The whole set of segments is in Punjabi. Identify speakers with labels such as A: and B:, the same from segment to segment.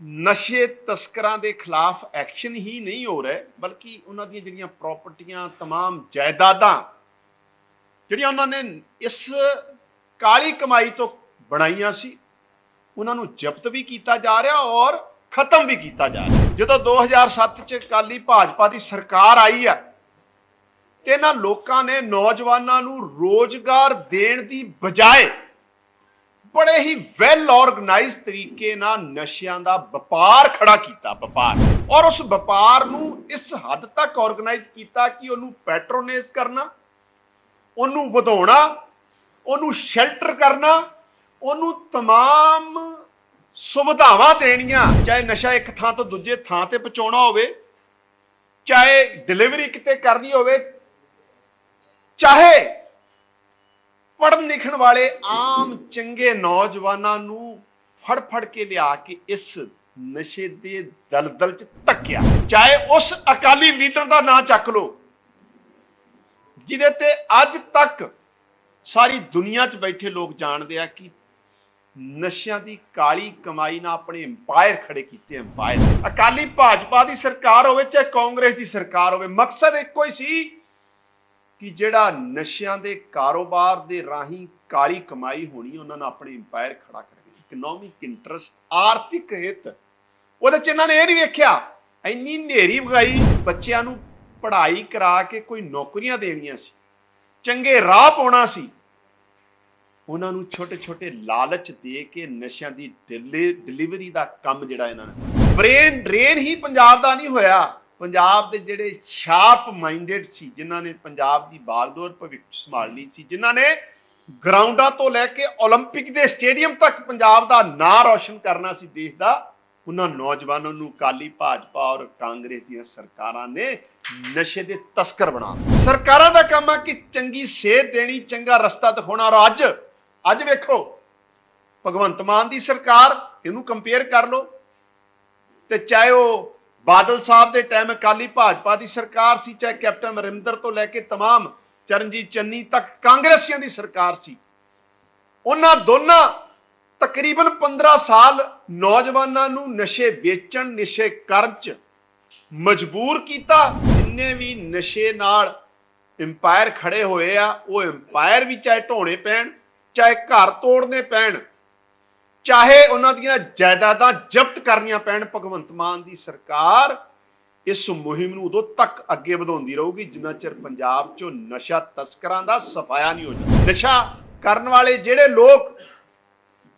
A: ਨਸ਼ੇ ਤਸਕਰਾਂ ਦੇ ਖਿਲਾਫ ਐਕਸ਼ਨ ਹੀ ਨਹੀਂ ਹੋ ਰਿਹਾ ਬਲਕਿ ਉਹਨਾਂ ਦੀਆਂ ਜਿਹੜੀਆਂ ਪ੍ਰਾਪਰਟੀਆਂ तमाम ਜਾਇਦਾਦਾਂ ਜਿਹੜੀਆਂ ਉਹਨਾਂ ਨੇ ਇਸ ਕਾਲੀ ਕਮਾਈ ਤੋਂ ਬਣਾਈਆਂ ਸੀ ਉਹਨਾਂ ਨੂੰ ਜ਼ਬਤ ਵੀ ਕੀਤਾ ਜਾ ਰਿਹਾ ਔਰ ਖਤਮ ਵੀ ਕੀਤਾ ਜਾ ਰਿਹਾ ਜਦੋਂ 2007 ਚ ਕਾਲੀ ਭਾਜਪਾ ਦੀ ਸਰਕਾਰ ਆਈ ਆ ਤੇ ਇਹਨਾਂ ਲੋਕਾਂ ਨੇ ਨੌਜਵਾਨਾਂ ਨੂੰ ਰੋਜ਼ਗਾਰ ਦੇਣ ਦੀ ਬਜਾਏ ਬੜੇ ਹੀ ਵੈਲ ਆਰਗੇਨਾਈਜ਼ ਤਰੀਕੇ ਨਾਲ ਨਸ਼ਿਆਂ ਦਾ ਵਪਾਰ ਖੜਾ ਕੀਤਾ ਵਪਾਰ ਔਰ ਉਸ ਵਪਾਰ ਨੂੰ ਇਸ ਹੱਦ ਤੱਕ ਆਰਗੇਨਾਈਜ਼ ਕੀਤਾ ਕਿ ਉਹਨੂੰ ਪੈਟਰੋਨਾਈਜ਼ ਕਰਨਾ ਉਹਨੂੰ ਵਧਾਉਣਾ ਉਹਨੂੰ ਸ਼ੈਲਟਰ ਕਰਨਾ ਉਹਨੂੰ तमाम ਸੁਵਿਧਾਵਾਂ ਦੇਣੀਆਂ ਚਾਹੇ ਨਸ਼ਾ ਇੱਕ ਥਾਂ ਤੋਂ ਦੂਜੇ ਥਾਂ ਤੇ ਪਹੁੰਚਾਉਣਾ ਹੋਵੇ ਚਾਹੇ ਡਿਲੀਵਰੀ ਕਿਤੇ ਕਰਨੀ ਹੋਵੇ ਚਾਹੇ ਪੜ੍ਹਨ ਲਿਖਣ ਵਾਲੇ ਆਮ ਚੰਗੇ ਨੌਜਵਾਨਾਂ ਨੂੰ ਫੜ ਫੜ ਕੇ ਲਿਆ ਕੇ ਇਸ ਨਸ਼ੇ ਦੇ ਦਲਦਲ 'ਚ ਧੱਕਿਆ। ਚਾਹੇ ਉਸ ਅਕਾਲੀ ਲੀਡਰ ਦਾ ਨਾਂ ਚੱਕ ਲਓ, ਜਿਹਦੇ ਤੇ ਅੱਜ ਤੱਕ ਸਾਰੀ ਦੁਨੀਆ 'ਚ ਬੈਠੇ ਲੋਕ ਜਾਣਦੇ ਆ ਕਿ ਨਸ਼ਿਆਂ ਦੀ ਕਾਲੀ ਕਮਾਈ ਨਾਲ ਆਪਣੇ ਐਮਪਾਇਰ ਖੜੇ ਕੀਤੇ ਐਮਪਾਇਰ ਅਕਾਲੀ ਭਾਜਪਾ ਦੀ ਸਰਕਾਰ ਹੋਵੇ, ਚਾਹੇ ਕਾਂਗਰਸ ਦੀ ਸਰਕਾਰ ਹੋਵੇ, ਮਕਸਦ ਇੱਕੋ ਹੀ ਸੀ ਕਿ ਜਿਹੜਾ ਨਸ਼ਿਆਂ ਦੇ ਕਾਰੋਬਾਰ ਦੇ ਰਾਹੀਂ ਕਾਲੀ ਕਮਾਈ ਹੋਣੀ, ਉਹਨਾਂ ਨੇ ਆਪਣੇ ਇੰਪਾਇਰ ਖੜਾ ਕਰਨਾ ਇਕਨੋਮਿਕ ਇੰਟਰਸਟ ਆਰਥਿਕ ਹਿੱਤ। ਉਹਦੇ ਚ ਇਹਨਾਂ ਨੇ ਇਹ ਨਹੀਂ ਵੇਖਿਆ, ਇੰਨੀ ਨੇਰੀ ਵਗਾਈ, ਬੱਚਿਆਂ ਨੂੰ ਪੜ੍ਹਾਈ ਕਰਾ ਕੇ ਕੋਈ ਨੌਕਰੀਆਂ ਦੇਣੀਆਂ ਸੀ। ਚੰਗੇ ਰਾਹ ਪਾਉਣਾ ਸੀ। ਉਹਨਾਂ ਨੂੰ ਛੋਟੇ ਛੋਟੇ ਲਾਲਚ ਦੇ ਕੇ ਨਸ਼ਿਆਂ ਦੀ ਡਿਲੀ- ਡਿਲੀਵਰੀ ਦਾ ਕੰਮ ਜਿਹੜਾ ਇਹਨਾਂ ਨੇ ਬ੍ਰੇਨ ਡਰੇਨ ਹੀ ਪੰਜਾਬ ਦਾ ਨਹੀਂ ਹੋਇਆ। ਪੰਜਾਬ ਦੇ ਜਿਹੜੇ ਸ਼ਾਰਪ ਮਾਈਂਡਡ ਸੀ ਜਿਨ੍ਹਾਂ ਨੇ ਪੰਜਾਬ ਦੀ ਬਾਗਡੋਰ ਭਵਿੱਖ ਸੰਭਾਲਣੀ ਸੀ ਜਿਨ੍ਹਾਂ ਨੇ ਗਰਾਊਂਡਾਂ ਤੋਂ ਲੈ ਕੇ 올림픽 ਦੇ ਸਟੇਡੀਅਮ ਤੱਕ ਪੰਜਾਬ ਦਾ ਨਾਂ ਰੌਸ਼ਨ ਕਰਨਾ ਸੀ ਦੇਸ਼ ਦਾ ਉਹਨਾਂ ਨੌਜਵਾਨਾਂ ਨੂੰ ਕਾਲੀ ਭਾਜਪਾ ਔਰ ਕਾਂਗਰਸ ਦੀਆਂ ਸਰਕਾਰਾਂ ਨੇ ਨਸ਼ੇ ਦੇ ਤਸਕਰ ਬਣਾ ਦਿੱਤਾ ਸਰਕਾਰਾਂ ਦਾ ਕੰਮ ਆ ਕਿ ਚੰਗੀ ਸੇਧ ਦੇਣੀ ਚੰਗਾ ਰਸਤਾ ਦਿਖਾਉਣਾ ਔਰ ਅੱਜ ਅੱਜ ਵੇਖੋ ਭਗਵੰਤ ਮਾਨ ਦੀ ਸਰਕਾਰ ਇਹਨੂੰ ਕੰਪੇਅਰ ਕਰ ਲਓ ਤੇ ਚਾਹੇ ਉਹ ਬਾਦਲ ਸਾਹਿਬ ਦੇ ਟਾਈਮ ਅਕਾਲੀ ਭਾਜਪਾ ਦੀ ਸਰਕਾਰ ਸੀ ਚਾਹੇ ਕੈਪਟਨ ਅਮਰਿੰਦਰ ਤੋਂ ਲੈ ਕੇ तमाम ਚਰਨਜੀਤ ਚੰਨੀ ਤੱਕ ਕਾਂਗਰਸੀਆਂ ਦੀ ਸਰਕਾਰ ਸੀ ਉਹਨਾਂ ਦੋਨਾਂ ਤਕਰੀਬਨ 15 ਸਾਲ ਨੌਜਵਾਨਾਂ ਨੂੰ ਨਸ਼ੇ ਵੇਚਣ ਨਸ਼ੇ ਕਰਨ ਚ ਮਜਬੂਰ ਕੀਤਾ ਜਿੰਨੇ ਵੀ ਨਸ਼ੇ ਨਾਲ ਐਮਪਾਇਰ ਖੜੇ ਹੋਏ ਆ ਉਹ ਐਮਪਾਇਰ ਵੀ ਚਾਹੇ ਢੋਣੇ ਪੈਣ ਚਾਹੇ ਘਰ ਤੋੜਨੇ ਪੈਣ ਚਾਹੇ ਉਹਨਾਂ ਦੀਆਂ ਜਾਇਦਾਦਾਂ ਜ਼ਬਤ ਕਰਨੀਆਂ ਪੈਣ, ਭਗਵੰਤ ਮਾਨ ਦੀ ਸਰਕਾਰ ਇਸ ਮੁਹਿੰਮ ਨੂੰ ਉਦੋਂ ਤੱਕ ਅੱਗੇ ਵਧਾਉਂਦੀ ਰਹੂਗੀ, ਜਿੰਨਾ ਚਿਰ ਪੰਜਾਬ 'ਚੋਂ ਨਸ਼ਾ ਤਸਕਰਾਂ ਦਾ ਸਫਾਇਆ ਨਹੀਂ ਹੋ ਜਾਂਦਾ ਨਸ਼ਾ ਕਰਨ ਵਾਲੇ ਜਿਹੜੇ ਲੋਕ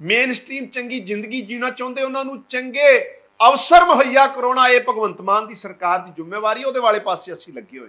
A: ਮੇਨ ਸਟ੍ਰੀਮ ਚੰਗੀ ਜ਼ਿੰਦਗੀ ਜੀਣਾ ਚਾਹੁੰਦੇ, ਉਹਨਾਂ ਨੂੰ ਚੰਗੇ ਅਵਸਰ ਮੁਹੱਈਆ ਕਰਾਉਣਾ ਇਹ ਭਗਵੰਤ ਮਾਨ ਦੀ ਸਰਕਾਰ ਦੀ ਜ਼ਿੰਮੇਵਾਰੀ, ਉਹਦੇ ਵਾਲੇ ਪਾਸੇ ਅਸੀਂ ਲੱਗੇ ਹੋਏ ਹਾਂ।